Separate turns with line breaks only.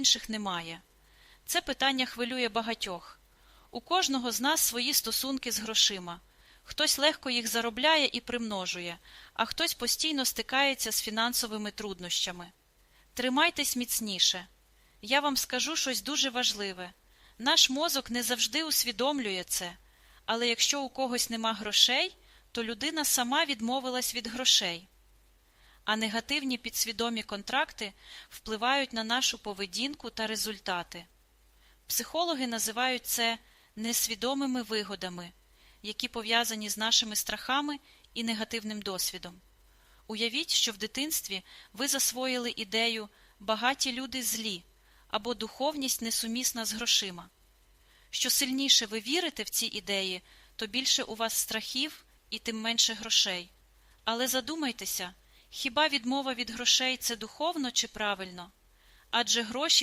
інших немає. Це питання хвилює багатьох. У кожного з нас свої стосунки з грошима. Хтось легко їх заробляє і примножує, а хтось постійно стикається з фінансовими труднощами. Тримайтесь міцніше. Я вам скажу щось дуже важливе. Наш мозок не завжди усвідомлює це, але якщо у когось нема грошей, то людина сама відмовилась від грошей. А негативні підсвідомі контракти впливають на нашу поведінку та результати. Психологи називають це несвідомими вигодами, які пов'язані з нашими страхами і негативним досвідом. Уявіть, що в дитинстві ви засвоїли ідею багаті люди злі або духовність несумісна з грошима. Що сильніше ви вірите в ці ідеї, то більше у вас страхів і тим менше грошей. Але задумайтеся, хіба відмова від грошей це духовно чи правильно? Адже гроші